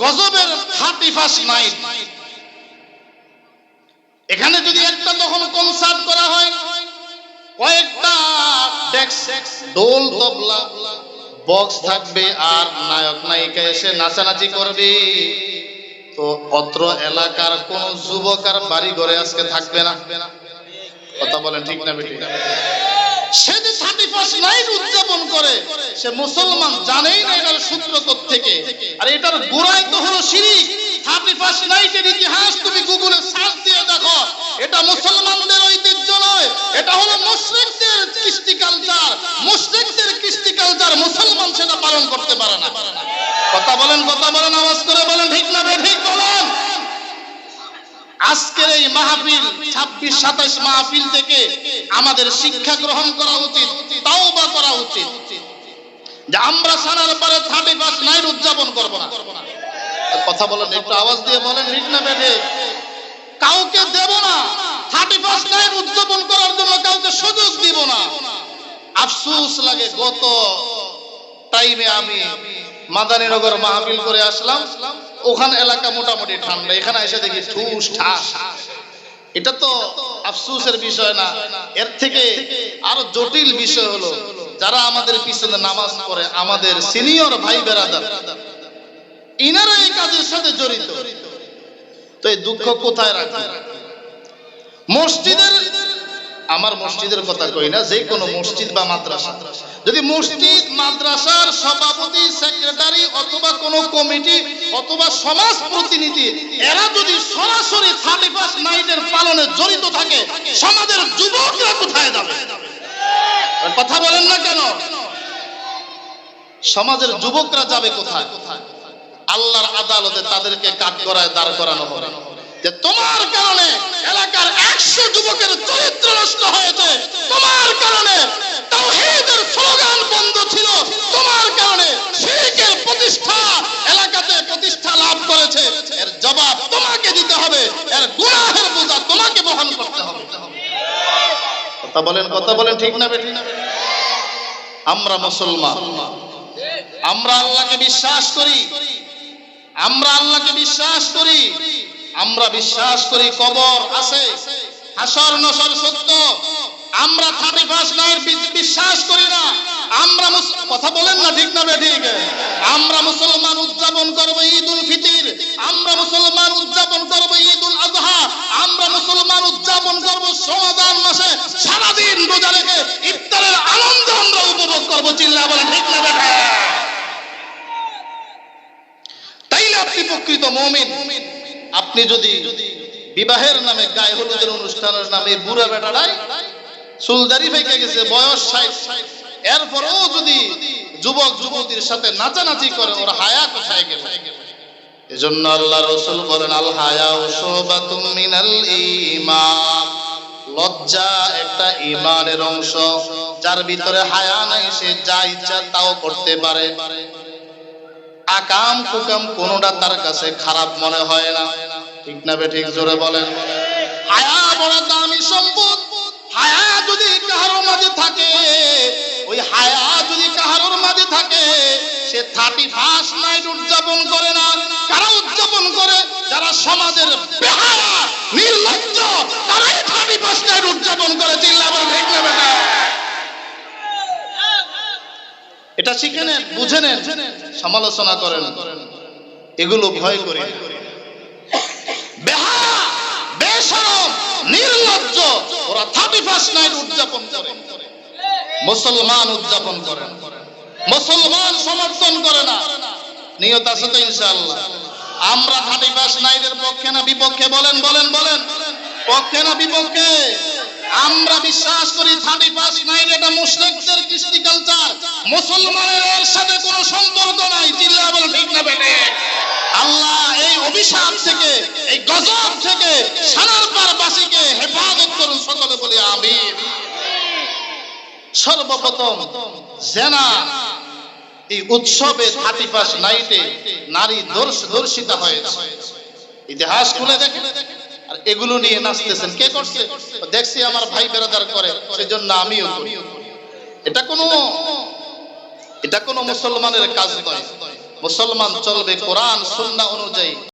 গজবের first night এখানে যদি একটা তখন কনসার্ট করা হয়, কয়েকটা ডোল তবলা বক্স থাকবে আর নায়ক নায়িকা এসে নাচানাচি করবে। তো অত্র এলাকার কোন যুবক আর বাড়ি ঘরে আজকে থাকবে না। কথা বলেন ঠিক না বেটি? সে যে থার্টি ফার্স্ট নাইট উদযাপন করে। সে মুসলমান জানেই না এটার সূত্র থেকে আর এটার গোড়াই তো হলো শিরিক। থার্টি ফার্স্ট নাইটের ইতিহাস তুমি গুগলে সার্চ দিয়ে দেখো। এটা মুসলমানদের ঐতিহ্য নয়। এটা হলো মুশরিকদের কৃষ্টি কালচার মুশরিকদের কৃষ্টি কালচার মুসলমান সেটা পালন করতে পারে না। কথা বলেন কথা বলেন, আওয়াজ করে বলেন ঠিক না ঠিক বলেন আজকের এই মাহফিল, ছাব্বিশ সাতাশ মাহফিল থেকে আমাদের শিক্ষা গ্রহণ করা উচিত তাও বা করা উচিত। যে আমরা সারার পরে থার্টি ফার্স্ট নাইট উদযাপন করব না। কথা বলেন, একটু আওয়াজ দিয়ে বলেন, ঠিক না বেঠে? কাউকে দেব না। থার্টি ফার্স্ট নাইট উদযাপন করার জন্য কাউকে সুযোগ দিব না। আফসোস লাগে, গত টাইমে আমি মাদানীনগর মাহফিল করে আসলাম। ওখানে এলাকা মোটামুটি ঠান্ডা, এখানে এসে দেখি ঠুস, ঠাস। এটা তো আফসোসের বিষয় না। এর থেকে আরও জটিল বিষয় হলো, যারা আমাদের পিছনে নামাজ পড়ে, আমাদের সিনিয়র ভাই বেরাদার, ইনারা এই কাজের সাথে জড়িত। তো এই দুঃখ কোথায় রাখবে? মসজিদের, আমার মসজিদের কথা কই না, যে কোনো মসজিদ বা মাদ্রাসা। যদি মসজিদ, মাদ্রাসার সভাপতি কোন কমিটি অথবা সমাজ প্রতিনিধি, এরা যদি সরাসরি থার্টি ফার্স্ট নাইটের পালনে জড়িত থাকে, সমাজের যুবকরা কোথায় যাবে? কথা বলেন না কেন? সমাজের যুবকরা যাবে কোথায়? আল্লাহর আদালতে তাদেরকে কাঠ করায় দাঁড় করানো হবে। যে তোমার কারণে এলাকার একশো যুবকের চরিত্র নষ্ট হয়েছে, তোমার কারণে তাওহীদের স্লোগান বন্ধ ছিল তোমার কারণে শিরকের প্রতিষ্ঠা এলাকাতে প্রতিষ্ঠা লাভ করেছে এর জবাব তোমাকে দিতে হবে এর গুনাহের বোঝা তোমাকে বহন করতে কথা বলেন কথা বলেন, ঠিক না, বেঠিক? না আমরা মুসলমান। আমরা আল্লাহকে বিশ্বাস করি। আমরা আল্লাহকে বিশ্বাস করি। আমরা বিশ্বাস করি কবর আছে, হাসর, নসর সত্য। আমরা থার্টি ফার্স্ট নাইট বিশ্বাস করি না। আমরা কথা বলেন না, ঠিক না ঠিক আমরা মুসলমান উদযাপন করব ঈদ উল ফিতির। আমরা মুসলমান উদযাপন করব ঈদ উল আজহা। সারাদিন রোজা রেখে ইফতারের আনন্দ আমরা উপভোগ করব, চিল্লা বলে ঠিক না বেঠে তাইলে আপনি প্রকৃত মমিন। আপনি যদি বিবাহের নামে গায়ে হলুদের অনুষ্ঠানের নামে বুড়া বেটারাই সুলদারি ফেকে গেছে, বয়স ষাট, এরপরেও যদি যুবক, যুবতীর সাথে নাচানাচি করে, ওর হায়া কোথায় গেল। এজন্য আল্লাহ রসুল বলেন, আল হায়া শোবাতুম মিনাল ঈমান লজ্জা একটা ইমানের অংশ, যার ভিতরে হায়া নাই, সে যা ইচ্ছা তাও করতে পারে। আকাম কুকাম কোনটা তার কাছে খারাপ মনে হয় না। ঠিক না বে, ঠিক জোরে বলেন। হায়া বড় দামি সম্পদ, হায়া যদি কাহারোর মাঝে থাকে, ওই হায়া যদি কাহারোর মাঝে থাকে, সে থার্টি ফার্স্ট নাইট উদযাপন করে না। কারা উদযাপন করে? যারা সমাজের বেহায়া নির্লজ্জ তারাই থার্টি ফার্স্ট নাইট উদযাপন করে চিল্লা বলে ঠিক না বেটা এটা শিখে নেন, বুঝে নেন, সমালোচনা করেন। এগুলো ভয় নির্লজ্জ, ওরা থার্টি ফার্স্ট নাইট উদযাপন করে। মুসলমান উদযাপন করে মুসলমান সমর্থন করে না। নিয়ত আছে তো আমরা থার্টি ফার্স্ট নাইটের পক্ষে না, বিপক্ষে? বলেন বলেন বলেন। পক্ষে না, বিপক্ষে? আমরা বিশ্বাস করি থার্টি ফার্স্ট নাইট কৃষ্টি কালচার মুসলমানের সাথে সম্পর্ক নাই, চিল্লা বলে ঠিক না বেটে। আল্লাহ এই অভিশাপ থেকে, এই গজব থেকে পার বাসীকে হেফাজত করুন, সকলে বলি আমিন। সর্বপ্রথম জেনা, এই উৎসবে থার্টি ফার্স্ট নাইটে নারী হয়েছে। ইতিহাস খুলে দেখেন। আর এগুলো নিয়ে নাচতেছেন। কে করছে? দেখছি আমার ভাই বেরাদার করে, সেজন্য আমিও এটা কোনো এটা কোনো মুসলমানের কাজ নয়। মুসলমান চলবে কোরআন সুন্না অনুযায়ী।